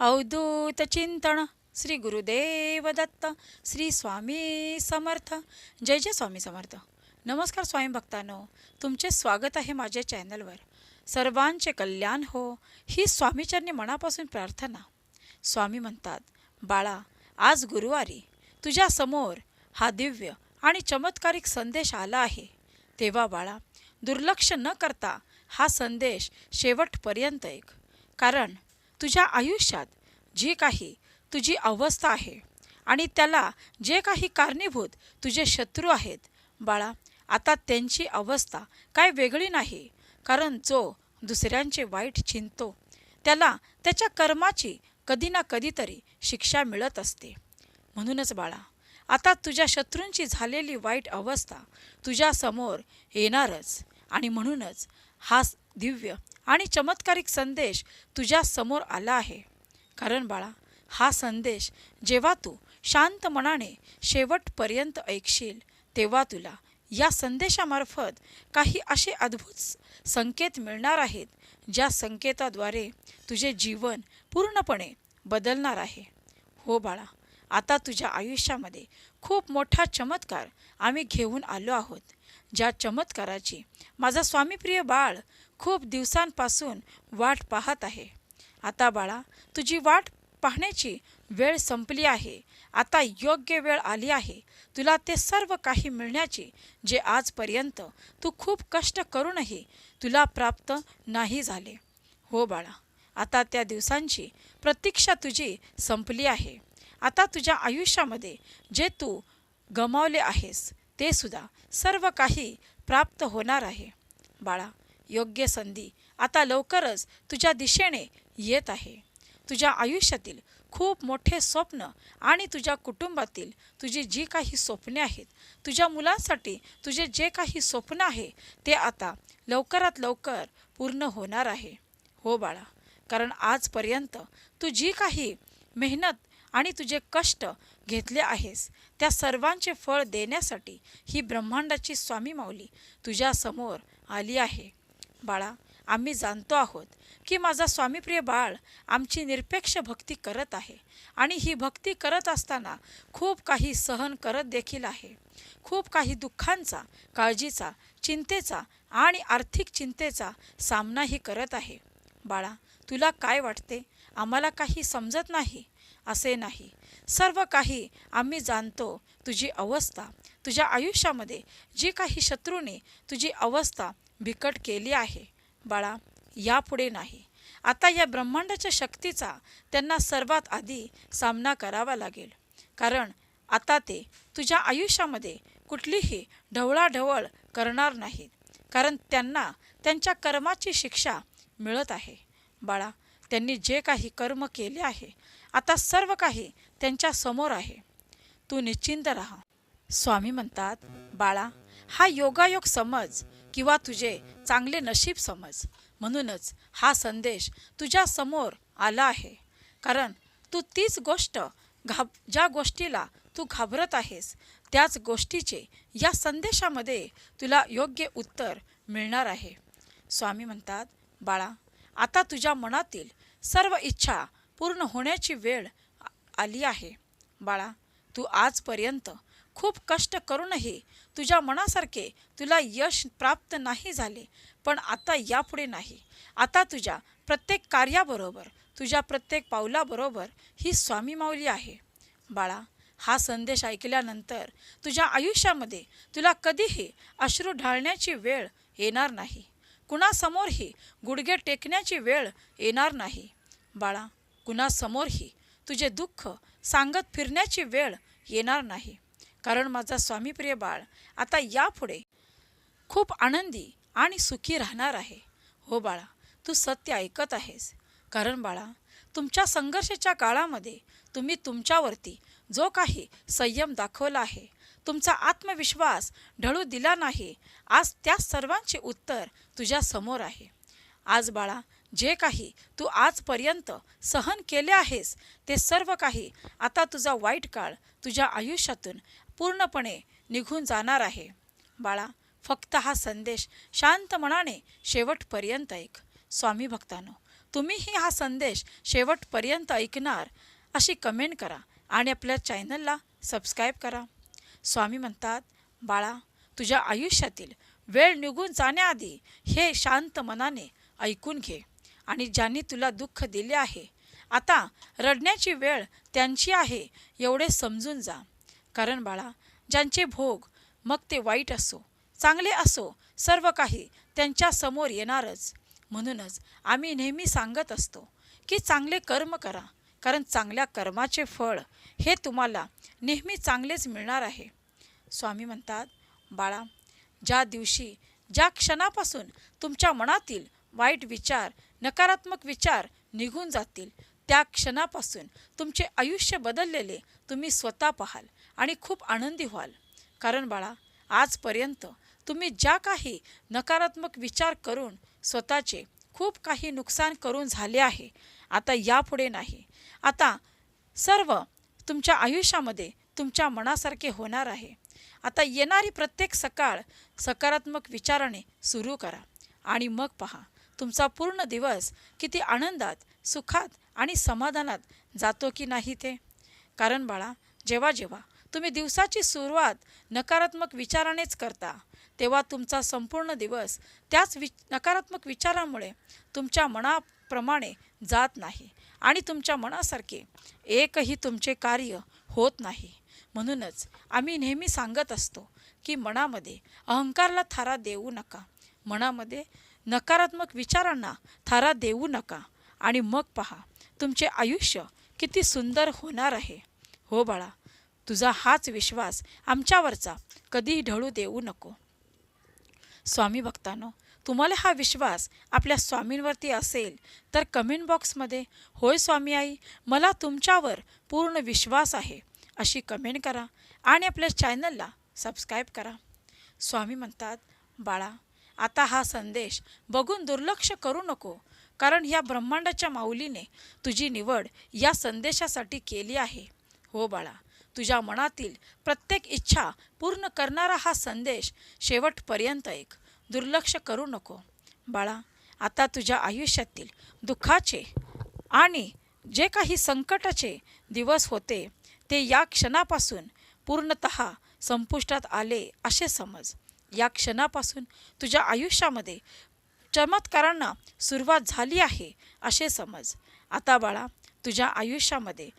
अवधूत चिंतन श्री गुरुदेव दत्त श्री स्वामी समर्थ जय जय स्वामी समर्थ नमस्कार स्वामी भक्तांनो तुमचे स्वागत आहे माझ्या चॅनलवर सर्वांचे कल्याण हो ही स्वामीचरणी मनापासून प्रार्थना स्वामी म्हणतात बाळा आज गुरुवारी तुझ्या समोर हा दिव्य आणि चमत्कारिक संदेश आला आहे तेव्हा बाळा दुर्लक्ष न करता हा संदेश शेवटपर्यंत ऐक कारण तुझ्या आयुष्यात जी काही तुझी अवस्था आहे आणि त्याला जे काही कारणीभूत तुझे शत्रू आहेत बाळा आता त्यांची अवस्था काय वेगळी नाही कारण जो दुसऱ्यांचे वाईट चिंतो त्याला त्याच्या कर्माची कधी ना कधीतरी शिक्षा मिळत असते. म्हणूनच बाळा आता तुझ्या शत्रूंची झालेली वाईट अवस्था तुझ्यासमोर येणारच आणि म्हणूनच हा दिव्य आणि चमत्कारिक संदेश तुझ्या समोर आला आहे. कारण बाळा हा संदेश जेव्हा तू शांत मनाने शेवटपर्यंत ऐकशील तेव्हा तुला या संदेशामार्फत काही असे अद्भुत संकेत मिळणार आहेत ज्या संकेताद्वारे तुझे जीवन पूर्णपणे बदलणार आहे. हो बाळा आता तुझ्या आयुष्यामध्ये खूप मोठा चमत्कार आम्ही घेऊन आलो आहोत. ज्या चमत्काराची माझा स्वामीप्रिय बाळ खूप दिवसांपासून वाट पाहत आहे. आता बाळा तुझी वाट पाहण्याची वेळ संपली आहे. आता योग्य वेळ आली आहे. तुला ते सर्व काही मिळण्याची जे आजपर्यंत तू खूप कष्ट करूनही तुला प्राप्त नाही झाले. हो बाळा आता त्या दिवसांची प्रतीक्षा तुझी संपली आहे. आता तुझ्या आयुष्यामध्ये जे तू गमावले आहेस ते सुद्धा सर्व काही प्राप्त होणार आहे. बाळा योग्य संधी. आता लवकरच तुझ्या दिशेने येत आहे. तुझ्या आयुष्यातील खूप मोठे स्वप्न आणि तुझ्या कुटुंबातील तुझी जी काही स्वप्ने आहेत तुझ्या मुलांसाठी तुझे जे काही स्वप्न आहे ते आता लवकरात लवकर पूर्ण होणार आहे. हो बाळा कारण आजपर्यंत तू जी काही मेहनत आणि तुझे कष्ट घेतले आहेस त्या सर्वांचे फळ देण्यासाठी ही ब्रह्मांडाची स्वामी माऊली तुझ्यासमोर आली आहे. बाळा आम्ही जाणतो आहोत की माझा स्वामीप्रिय बाळ आमची निरपेक्ष भक्ती करत आहे आणि ही भक्ती करत असताना खूप काही सहन करत देखील आहे. खूप काही दुःखांचा काळजीचा चिंतेचा आणि आर्थिक चिंतेचा सामनाही करत आहे. बाळा तुला काय वाटते? आम्हाला काही समजत नाही? असे नाही. सर्व काही आम्ही जाणतो तुझी अवस्था तुझ्या आयुष्यामध्ये जी काही शत्रूने तुझी अवस्था बिकट केली आहे. बाळा यापुढे नाही. आता या ब्रह्मांडाच्या शक्तीचा त्यांना सर्वात आधी सामना करावा लागेल. कारण आता ते तुझ्या आयुष्यामध्ये कुठलीही ढवळाढवळ करणार नाहीत. कारण त्यांना त्यांच्या कर्माची शिक्षा मिळत आहे. बाळा त्यांनी जे काही कर्म केले आहे आता सर्व काही त्यांच्यासमोर आहे. तू निश्चिंत राहा. स्वामी म्हणतात बाळा हा योगायोग समज किंवा तुझे चांगले नशीब समज. म्हणूनच हा संदेश तुझ्या समोर आला आहे. कारण तू तीच गोष्ट घाब ज्या गोष्टीला तू घाबरत आहेस त्याच गोष्टीचे या संदेशामध्ये तुला योग्य उत्तर मिळणार आहे. स्वामी म्हणतात बाळा आता तुझ्या मनातील सर्व इच्छा पूर्ण होण्याची वेळ आली आहे. बाळा तू आजपर्यंत खूप कष्ट करूनही तुझ्या मनासारखे तुला यश प्राप्त नाही झाले पण आता यापुढे नाही. आता तुझ्या प्रत्येक कार्याबरोबर तुझ्या प्रत्येक पावलाबरोबर ही स्वामी माऊली आहे. बाळा हा संदेश ऐकल्यानंतर तुझ्या आयुष्यामध्ये तुला कधीही अश्रू ढाळण्याची वेळ येणार नाही. कुणासमोरही गुडघे टेकण्याची वेळ येणार नाही. बाळा कुणासमोरही तुझे दुःख सांगत फिरण्याची वेळ येणार नाही. कारण माझा स्वामीप्रिय बाळ आता यापुढे खूप आनंदी आणि सुखी राहणार आहे. हो बाळा तू सत्य ऐकत आहेस. कारण बाळा तुमच्या संघर्षाच्या काळामध्ये तुम्ही तुमच्यावरती जो काही संयम दाखवला आहे तुमचा आत्मविश्वास ढळू दिला नाही आज त्या सर्वांचे उत्तर तुझ्या समोर आहे. आज बाळा जे काही तू आजपर्यंत सहन केले आहेस ते सर्व काही आता तुझा वाईट काळ तुझ्या आयुष्यातून पूर्णपणे निघून जाणार आहे. बाळा फक्त हा संदेश शांत मनाने शेवटपर्यंत ऐक. स्वामी भक्तांनो तुम्हीही हा संदेश शेवटपर्यंत ऐकणार अशी कमेंट करा आणि आपल्या चॅनलला सबस्क्राईब करा. स्वामी म्हणतात बाळा तुझ्या आयुष्यातील वेळ निघून जाण्याआधी हे शांत मनाने ऐकून घे. आणि ज्यांनी तुला दुःख दिले आहे. आता रडण्याची वेळ त्यांची आहे एवढे समजून जा. कारण बाळा ज्यांचे भोग मग ते वाईट असो चांगले असो सर्व काही त्यांच्यासमोर येणारच. म्हणूनच आम्ही नेहमी सांगत असतो की चांगले कर्म करा कारण चांगल्या कर्माचे फळ हे तुम्हाला नेहमी चांगलेच मिळणार आहे. स्वामी म्हणतात बाळा ज्या दिवशी ज्या क्षणापासून तुमच्या मनातील वाईट विचार नकारात्मक विचार निघून जातील. त्या क्षणापासून तुमचे आयुष्य बदललेले तुम्ही स्वतः पाहाल आणि खूप आनंदी व्हाल. कारण बाळा आजपर्यंत तुम्ही ज्या काही नकारात्मक विचार करून स्वतःचे खूप काही नुकसान करून झाले आहे आता यापुढे नाही. आता सर्व तुमच्या आयुष्यामध्ये तुमच्या मनासारखे होणार आहे. आता येणारी प्रत्येक सकाळ सकारात्मक विचाराने सुरू करा आणि मग पहा तुमचा पूर्ण दिवस किती आनंदात सुखात आणि समाधानात जातो की नाही ते? कारण बाळा जेव्हा जेव्हा तुम्ही दिवसाची सुरुवात नकारात्मक विचारानेच करता तेव्हा तुमचा संपूर्ण दिवस त्याच वि नकारात्मक विचारामुळे तुमच्या मनाप्रमाणे जात नाही आणि तुमच्या मनासारखे एकही तुमचे कार्य होत नाही. म्हणूनच आम्ही नेहमी सांगत असतो की मनामध्ये अहंकारला थारा देऊ नका. मनामध्ये नकारात्मक विचारांना थारा देऊ नका. आणि मग पहा तुमचे आयुष्य किती सुंदर होणार आहे. हो बाळा तुझा हाच विश्वास आमच्यावरचा कधीही ढळू देऊ नको. स्वामी भक्तांनो तुम्हाला हा विश्वास आपल्या स्वामींवरती असेल तर कमेंट बॉक्समध्ये होय स्वामी आई मला तुमच्यावर पूर्ण विश्वास आहे अशी कमेंट करा आणि आपल्या चॅनलला सबस्क्राईब करा. स्वामी म्हणतात बाळा आता हा संदेश बघून दुर्लक्ष करू नको. कारण ह्या ब्रह्मांडाच्या माऊलीने तुझी निवड या संदेशासाठी केली आहे. हो बाळा तुझ्या मनातील प्रत्येक इच्छा पूर्ण करणारा हा संदेश शेवटपर्यंत एक. दुर्लक्ष करू नको. बाळा आता तुझ्या आयुष्यातील दुःखाचे आणि जे काही संकटाचे दिवस होते ते या क्षणापासून पूर्णत संपुष्टात आले असे समज. या क्षणापासून तुझ्या आयुष्यामध्ये चमत्कारांना सुरुवात झाली आहे असे समज. आता बाळा तुझ्या आयुष्यामध्ये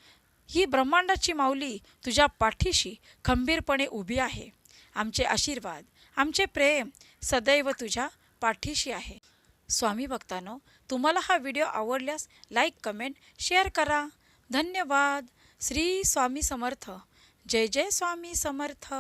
ही ब्रह्मांडाची माऊली तुझ्या पाठीशी खंबीरपणे उभी आहे. आमचे आशीर्वाद आमचे प्रेम सदैव तुझ्या पाठीशी आहे. स्वामी भक्तांनो तुम्हाला हा व्हिडिओ आवडल्यास लाईक कमेंट शेअर करा. धन्यवाद. श्री स्वामी समर्थ. जय जय स्वामी समर्थ.